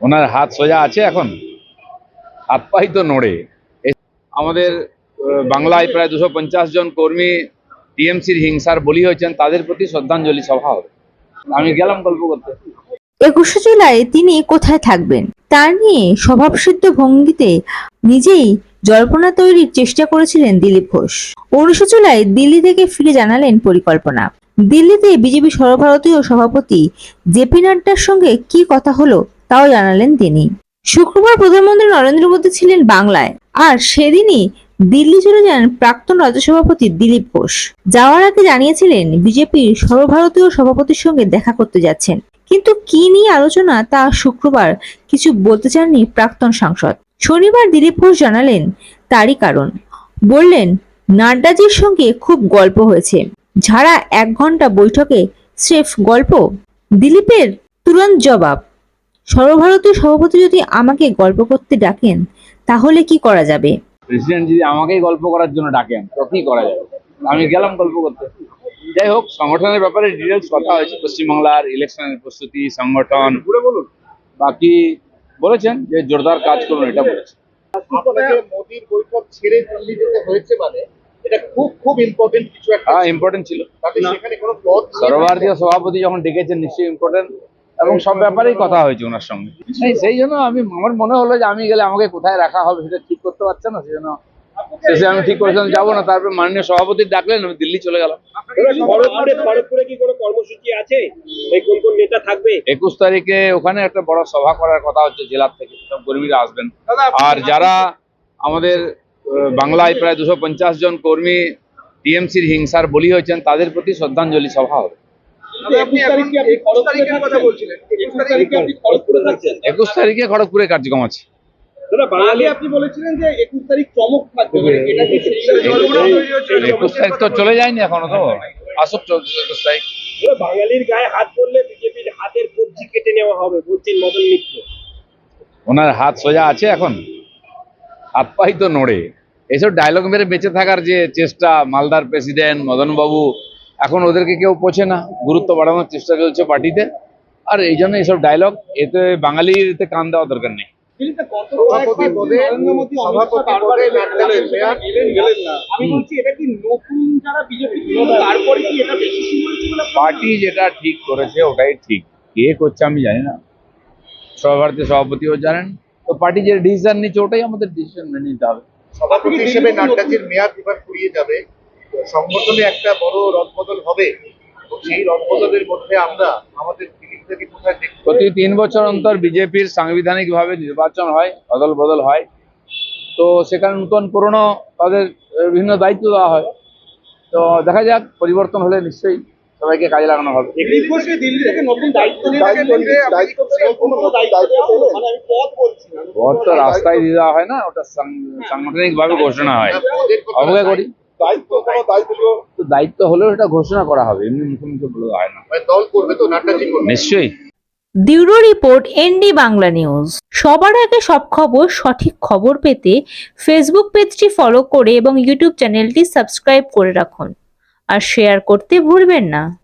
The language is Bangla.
ওনার হাত সোজা আছে এখন? হাত পাই তো নড়ে। আমাদের বাংলায় প্রায় দুশো পঞ্চাশ জন কর্মী টিএমসির হিংসার বলি হয়েছেন, তাদের প্রতি শ্রদ্ধাঞ্জলি সভা হবে। আমি গেলাম গল্প করতে। একুশে জুলাই তিনি কোথায় থাকবেন? তা নিয়ে স্বভাবসিদ্ধ ভঙ্গিতে নিজেই জল্পনা তৈরির চেষ্টা করেছিলেন দিলীপ ঘোষ। উনিশে জুলাই দিল্লি থেকে ফিরে জানালেন পরিকল্পনা। দিল্লিতে বিজেপি সর্বভারতীয় সভাপতি জেপি নাড্ডার সঙ্গে কি কথা হলো তাও জানালেন তিনি। শুক্রবার প্রধানমন্ত্রী নরেন্দ্র মোদী ছিলেন বাংলায়, আর সেদিনই দিল্লি চলে যান প্রাক্তন রাজ্য সভাপতি দিলীপ ঘোষ। যাওয়ার আগে জানিয়েছিলেন, বিজেপির সর্বভারতীয় সভাপতির সঙ্গে দেখা করতে যাচ্ছেন। কিন্তু কি নিয়ে আলোচনা তা শুক্রবার কিছু বলতে চাননি প্রাক্তন সাংসদ। শনিবার দিলীপ ঘোষ জানালেন, তারই কারণ। বললেন, নাড্ডাজির সঙ্গে খুব গল্প হয়েছে। ঝাড়া এক ঘণ্টা বৈঠকে স্রেফ গল্প, দিলীপের তুরন্ত জবাব। সর্বভারতীয় সভাপতি যদি আমাকে গল্প করতে ডাকেন তাহলে কি করা যাবে? প্রেসিডেন্ট যদি আমাকেই গল্প করার জন্য ডাকেন তো কি করা যাবে? আমি গেলাম গল্প করতে। যাই হোক সংগঠনের ব্যাপারে ডিটেলস কথা হয়েছে। পশ্চিমবাংলার ইলেকশনের প্রস্তুতি সংগঠন। পুরো বলুন। বাকি বলেছেন যে জোরদার কাজ করুন এটা বলেছেন। আপনাকে মোদির বৈঠক ছেড়ে দিল্লি যেতে হয়েছে মানে এটা খুব খুব ইম্পর্টেন্ট কিছু একটা হ্যাঁ ইম্পর্টেন্ট ছিল। সেখানে কোনো পদ নিয়ে সর্বভারতীয় সভাপতি যখন ডেকেছেন নিশ্চয়ই ইম্পর্টেন্ট এবং সব ব্যাপারেই কথা হয়েছে ওনার সঙ্গে। সেই জন্য আমি আমার মনে হলো যে আমি গেলে আমাকে কোথায় রাখা হবে সেটা ঠিক করতে পারছে না সেই জন্য শেষে আমি ঠিক করেছিলাম যাব না। তারপরে মাননীয় সভাপতি ডাকলেন আমি দিল্লি চলে গেলাম। খড়গপুরে খড়গপুরে কি কোনো কর্মসূচি আছে? এই কোন কোন নেতা থাকবে? একুশ তারিখে ওখানে একটা বড় সভা করার কথা হচ্ছে জেলার থেকে সব কর্মীরা আসবেন। আর যারা আমাদের বাংলায় প্রায় দুশো পঞ্চাশ জন কর্মী টিএমসির হিংসার বলি হয়েছেন তাদের প্রতি শ্রদ্ধাঞ্জলি সভা হবে। একুশ তারিখের কথা বলছিলেন। একুশ তারিখে খড়গপুরে কার্যক্রম আছে। দাদা বাঙালি আপনি বলেছিলেন যে একুশ তারিখ তো চলে যায়নি এখনও তো। আসুক চলছে একুশ তারিখ। বাঙালির গায়ে হাত পড়লে বিজেপির হাতের কবজি কেটে নেওয়া হবে বলছেন মদন মিত্র। ওনার হাত সোজা আছে এখন। হাত পাই তো নড়ে। এইসব ডায়লগ মেরে বেঁচে থাকার যে চেষ্টা মালদার প্রেসিডেন্ট মদনবাবু এখন ওদেরকে কেউ পোছে না। গুরুত্ব বাড়ানোর চেষ্টা চলছে পার্টিতে। আর এই জন্য এইসব ডায়লগ এতে বাঙালির এতে কান দেওয়া দরকার নেই। সভাপতি পদে সভাপতি পদে নাট্যাজের মেয়াদ গেলেন না। আমি বলছি এটা কি নতুন যারা বিজেপি তারপরে কি এটা বেশি শুরু হয়েছে বলে আপনার পার্টি যেটা ঠিক করেছে ওটাই ঠিক। কে করছে আমি জানি না। সর্বভারতীয় সভাপতিও জানেন। তো পার্টি যে ডিসিশন নিচ্ছে ওটাই আমাদের ডিসিশন মেনে নিতে হবে। সভাপতি হিসেবে নাট্যাজের মেয়াদ এবার ফুরিয়ে যাবে। সংগঠনে একটা বড় রদবদল হবে। সেই রদবদলের মধ্যে আমরা আমাদের কোথায় প্রতি তিন বছর অন্তর বিজেপির সাংবিধানিক ভাবে নির্বাচন হয় অদল বদল হয়। তো সেখানে নতুন পুরনো তাদের বিভিন্ন দায়িত্ব দেওয়া হয়। তো দেখা যাক পরিবর্তন হলে নিশ্চয়ই সবাইকে কাজে লাগানো হবে? মানে পদ না। তো রাস্তায় দিয়ে দেওয়া হয় না ওটা সাংগঠনিক ভাবে ঘোষণা হয়। পদের অবজ্ঞা করি। দায়িত্ব কোনো দায়িত্ব তো দায়িত্ব হলেও এটা ঘোষণা করা হবে এমনি মুখে মুখে বলে হয় না। মানে দল করবে তো নাট্যাজি নিশ্চয়ই। Report ND Bangla news. সবার আগে সব খবর সঠিক খবর পেতে ফেসবুক পেজটি ফলো করে এবং ইউটিউব চ্যানেলটি সাবস্ক্রাইব করে রাখুন। আর শেয়ার করতে ভুলবেন না।